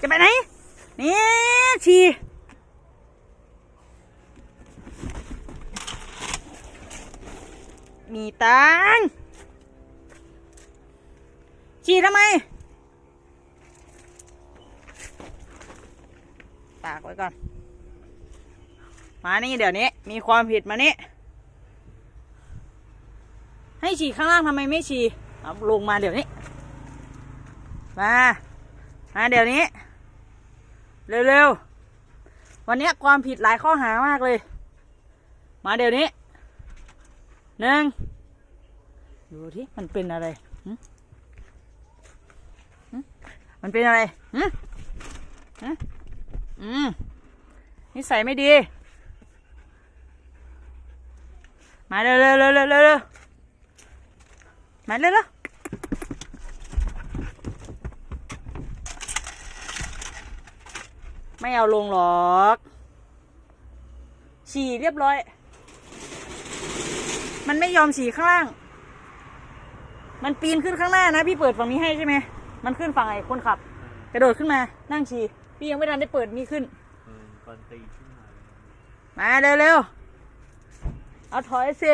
จะไปไหน นี่ฉี่มีตังฉี่ทำไม ตากไว้ก่อน มานี่เดี๋ยวนี้ มีความผิดมานี่ ให้ฉี่ข้างล่างทำไมไม่ฉี่ลงมาเดี๋ยวนี้ มา มาเดี๋ยวนี้ เร็วๆ วันนี้ความผิดหลายข้อหามากเลย มาเดี๋ยวนี้หนึ่งดูที่มันเป็นอะไรมันเป็นอะไรหึหึอืมนิสัยไม่ดี มาเร็วเร็วเร็วเร็วเร็วเร็วมาเร็วเร็ว ไม่เอาลงหรอก ฉี่เรียบร้อย มันไม่ยอมฉี่ข้างล่าง มันปีนขึ้นข้างหน้านะ พี่เปิดฝั่งนี้ให้ใช่ไหม มันขึ้นฝั่งไอ้คนขับ กระโดดขึ้นมานั่งฉี่ พี่ยังไม่ทันได้เปิดนี่ขึ้นเออก่อนตีขึ้นมาเลยมาเร็วเร็วๆ เอาถอยสิ